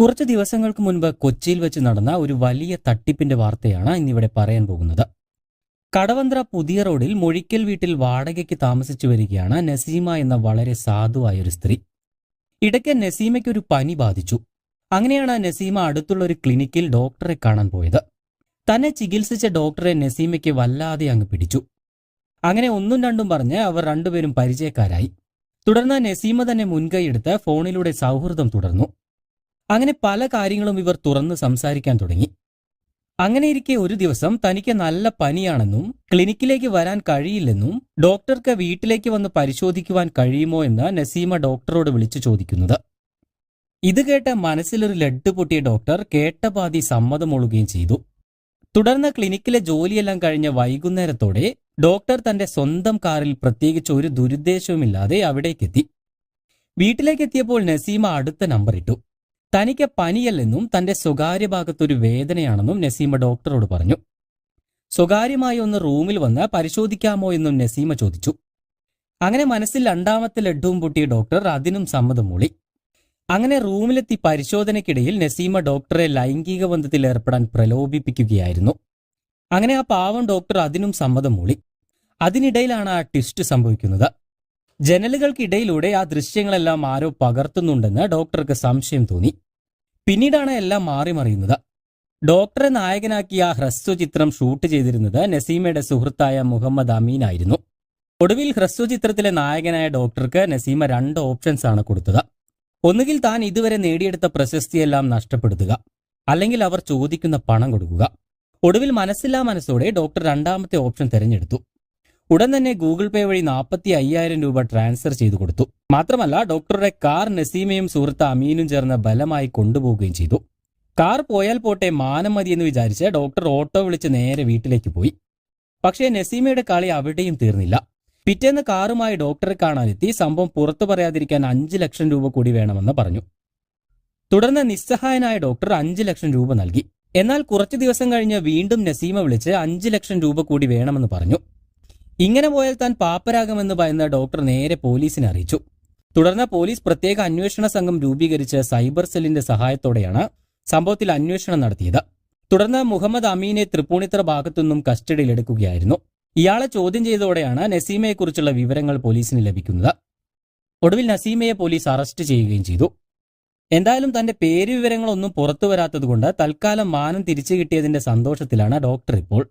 കുറച്ച് ദിവസങ്ങൾക്ക് മുൻപ് കൊച്ചിയിൽ വെച്ച് നടന്ന ഒരു വലിയ തട്ടിപ്പിന്റെ വാർത്തയാണ് ഇന്നിവിടെ പറയാൻ പോകുന്നത്. കടവന്ത്ര പുതിയ റോഡിൽ മൊഴിക്കൽ വീട്ടിൽ വാടകയ്ക്ക് താമസിച്ചു വരികയാണ് നസീമ എന്ന വളരെ സാധുവായ ഒരു സ്ത്രീ. ഇടയ്ക്ക് നസീമയ്ക്ക് ഒരു പനി ബാധിച്ചു. അങ്ങനെയാണ് നസീമ അടുത്തുള്ള ഒരു ക്ലിനിക്കിൽ ഡോക്ടറെ കാണാൻ പോയത്. തന്നെ ചികിത്സിച്ച ഡോക്ടറെ നസീമയ്ക്ക് വല്ലാതെ അങ്ങ് പിടിച്ചു. അങ്ങനെ ഒന്നും രണ്ടും പറഞ്ഞ് അവർ രണ്ടുപേരും പരിചയക്കാരായി. തുടർന്ന് നസീമ തന്നെ മുൻകൈയെടുത്ത് ഫോണിലൂടെ സൗഹൃദം തുടർന്നു. അങ്ങനെ പല കാര്യങ്ങളും ഇവർ തുറന്ന് സംസാരിക്കാൻ തുടങ്ങി. അങ്ങനെയിരിക്കെ ഒരു ദിവസം തനിക്ക് നല്ല പനിയാണെന്നും ക്ലിനിക്കിലേക്ക് വരാൻ കഴിയില്ലെന്നും ഡോക്ടർക്ക് വീട്ടിലേക്ക് വന്ന് പരിശോധിക്കുവാൻ കഴിയുമോ എന്ന് നസീമ ഡോക്ടറോട് വിളിച്ചു ചോദിക്കുന്നത്. ഇത് കേട്ട് മനസ്സിലൊരു ലഡ് പൊട്ടിയ ഡോക്ടർ കേട്ടപാതി പാതി ചെയ്തു. തുടർന്ന് ക്ലിനിക്കിലെ ജോലിയെല്ലാം കഴിഞ്ഞ വൈകുന്നേരത്തോടെ ഡോക്ടർ തന്റെ സ്വന്തം കാറിൽ പ്രത്യേകിച്ച് ഒരു ദുരുദ്ദേശവുമില്ലാതെ അവിടേക്കെത്തി. വീട്ടിലേക്കെത്തിയപ്പോൾ നസീമ അടുത്ത നമ്പർ ഇട്ടു തനിക്ക് പനിയല്ലെന്നും തന്റെ സ്വകാര്യ ഭാഗത്തൊരു വേദനയാണെന്നും നസീമ ഡോക്ടറോട് പറഞ്ഞു. സ്വകാര്യമായി ഒന്ന് റൂമിൽ വന്ന് പരിശോധിക്കാമോ എന്നും നസീമ ചോദിച്ചു. അങ്ങനെ മനസ്സിൽ രണ്ടാമത്തെ ലഡ്ഡുവും പൊട്ടിയ ഡോക്ടർ അതിനും സമ്മതം മൂളി. അങ്ങനെ റൂമിലെത്തി പരിശോധനയ്ക്കിടയിൽ നസീമ ഡോക്ടറെ ലൈംഗിക ബന്ധത്തിൽ ഏർപ്പെടാൻ പ്രലോഭിപ്പിക്കുകയായിരുന്നു. അങ്ങനെ ആ പാവം ഡോക്ടർ അതിനും സമ്മതം മൂളി. അതിനിടയിലാണ് ആ ട്വിസ്റ്റ് സംഭവിക്കുന്നത്. ജനലുകൾക്കിടയിലൂടെ ആ ദൃശ്യങ്ങളെല്ലാം ആരോ പകർത്തുന്നുണ്ടെന്ന് ഡോക്ടർക്ക് സംശയം തോന്നി. പിന്നീടാണ് എല്ലാം മാറി മറിയുന്നത്. ഡോക്ടറെ നായകനാക്കിയ ആ ഹ്രസ്വചിത്രം ഷൂട്ട് ചെയ്തിരുന്നത് നസീമയുടെ സുഹൃത്തായ മുഹമ്മദ് അമീൻ ആയിരുന്നു. ഒടുവിൽ ഹ്രസ്വചിത്രത്തിലെ നായകനായ ഡോക്ടർക്ക് നസീമ രണ്ട് ഓപ്ഷൻസ് ആണ് കൊടുത്തത്. ഒന്നുകിൽ താൻ ഇതുവരെ നേടിയെടുത്ത പ്രശസ്തിയെല്ലാം നഷ്ടപ്പെടുത്തുക അല്ലെങ്കിൽ അവർ ചോദിക്കുന്ന പണം കൊടുക്കുക. ഒടുവിൽ മനസ്സില്ലാ മനസ്സോടെ ഡോക്ടർ രണ്ടാമത്തെ ഓപ്ഷൻ തിരഞ്ഞെടുത്തു. ഉടൻ തന്നെ ഗൂഗിൾ പേ വഴി നാൽപ്പത്തി അയ്യായിരം രൂപ ട്രാൻസ്ഫർ ചെയ്തു കൊടുത്തു. മാത്രമല്ല ഡോക്ടറുടെ കാർ നസീമയും സുഹൃത്ത് അമീനും ചേർന്ന് ബലമായി കൊണ്ടുപോകുകയും ചെയ്തു. കാർ പോയാൽ പോട്ടെ മാനം മതി എന്ന് വിചാരിച്ച് ഡോക്ടർ ഓട്ടോ വിളിച്ച് നേരെ വീട്ടിലേക്ക് പോയി. പക്ഷേ നസീമയുടെ കളി അവിടെയും തീർന്നില്ല. പിറ്റേന്ന് കാറുമായി ഡോക്ടറെ കാണാനെത്തി സംഭവം പുറത്തു പറയാതിരിക്കാൻ അഞ്ച് ലക്ഷം രൂപ കൂടി വേണമെന്ന് പറഞ്ഞു. തുടർന്ന് നിസ്സഹായനായ ഡോക്ടർ അഞ്ച് ലക്ഷം രൂപ നൽകി. എന്നാൽ കുറച്ചു ദിവസം കഴിഞ്ഞ് വീണ്ടും നസീമ വിളിച്ച് അഞ്ച് ലക്ഷം രൂപ കൂടി വേണമെന്ന് പറഞ്ഞു. ഇങ്ങനെ പോയാൽ താൻ പാപ്പരാകുമെന്ന് ഭയന്ന ഡോക്ടർ നേരെ പോലീസിനെ അറിയിച്ചു. തുടർന്ന് പോലീസ് പ്രത്യേക അന്വേഷണ സംഘം രൂപീകരിച്ച് സൈബർ സെല്ലിന്റെ സഹായത്തോടെയാണ് സംഭവത്തിൽ അന്വേഷണം നടത്തിയത്. തുടർന്ന് മുഹമ്മദ് അമീനെ തൃപ്പൂണിത്തറ ഭാഗത്തുനിന്നും കസ്റ്റഡിയിലെടുക്കുകയായിരുന്നു. ഇയാളെ ചോദ്യം ചെയ്തതോടെയാണ് നസീമയെക്കുറിച്ചുള്ള വിവരങ്ങൾ പോലീസിന് ലഭിക്കുന്നത്. ഒടുവിൽ നസീമയെ പോലീസ് അറസ്റ്റ് ചെയ്യുകയും ചെയ്തു. എന്തായാലും തന്റെ പേര് വിവരങ്ങളൊന്നും പുറത്തു വരാത്തതുകൊണ്ട് തൽക്കാലം മാനം തിരിച്ചു കിട്ടിയതിന്റെ സന്തോഷത്തിലാണ് ഡോക്ടർ ഇപ്പോൾ